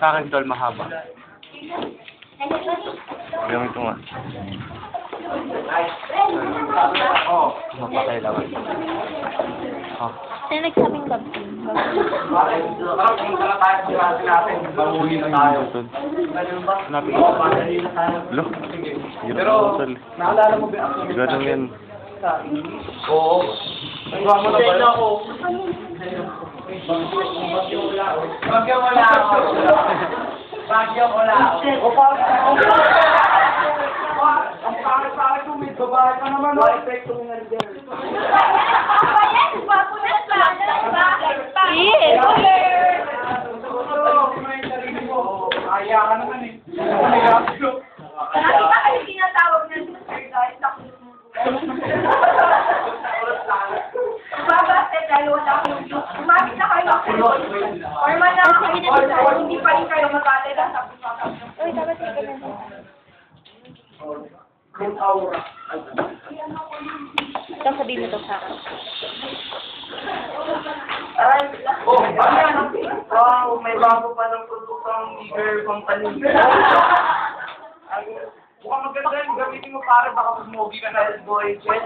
Sa akin, tol, mahaba. Yung ito nga. Mapakailaw. Oh. Sino nagsabing gabi? Na. Hanapin ko. Lo. Pero, Naalala mo ba ang ganun yan. Oo. Nagawa mo na ba yun? ako. Bagyo wala ako. Bagyo wala ako. O pa, ang pangit-pangit may babae ka naman. Wala epekto mo nga rin dyan. Yes! Kaya ka naman eh. May gasto. Nakita kayo Babase kayo, wala akong Umamit na kayo sa Or man lang ako hindi pa rin kayo magkatila sa Uy, dapat ka na. Good aura. Ito sabihin mo to sa akin. Ay, oh, ayan. Wow, may bago pa ng produkto ang Eager Company. Ay, Mukhang maganda yun. Gamitin mo para baka pumogi ka na boy. Jet.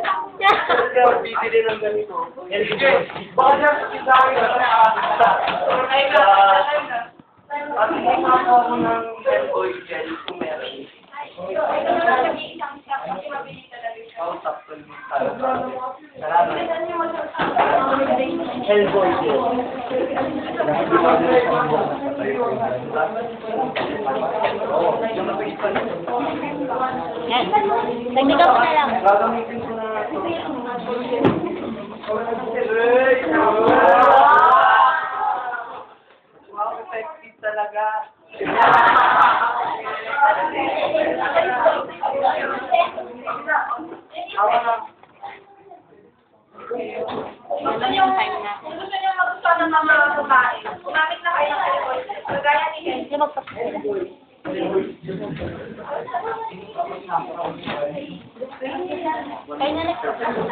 Pero bibili ng ganito. Sige, baka dyan sa tindahan ka na Ay na, ay na. At mukha po ako ng boy gel kung meron. Oh, sakto din. Hellboy gel. Yan. Nagbigaw ko na lang. Gagamitin ko na. Wow, effective talaga. Tama na. Ano yung time na? Kung gusto niyo ng mga babae, umamit na kayo ng alcohol. Kagaya ni Ken. Hindi magpapit sila. Kaya na nagpapit.